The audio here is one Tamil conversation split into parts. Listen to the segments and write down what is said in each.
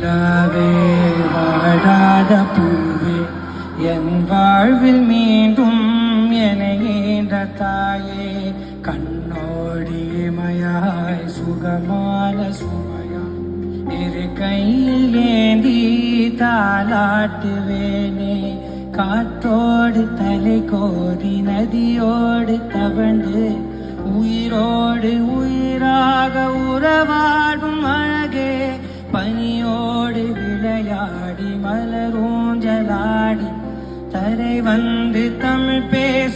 நிலாவே வாடாத பூவே என் வாழ்வில் மீண்டும் எனையேன்ற தாயே. கண்ணோடி இமையாய் சுகமான சுமையா இரு கையில் ஏந்தி தாளாட்டுவேனே. காற்றோடு தலை கோதி நதியோடு தவழ்ந்து உயிரோடு உயிராக உறவா ஆடி மலரும் ஜலாடி தரை வந்து தமிழ் பேர்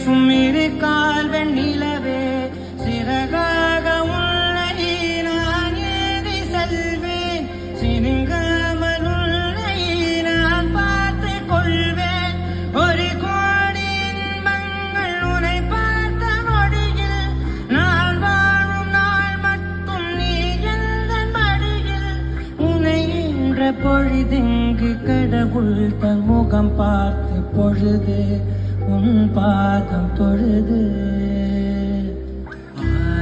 என்ற பொழுதெங்கு கடவுள் தன் முகம் பார்த்து பொழுது உன் பாதம் தொழுது.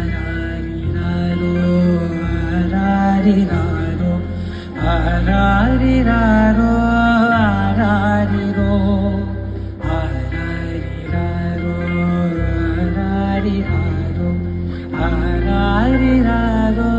ஆராரிராரோ ஆராரிராரோ ஆராரிராரோ ஆராரிரோ. ஆராரிராரோ ஆராரிராரோ ஆராரிராரோ.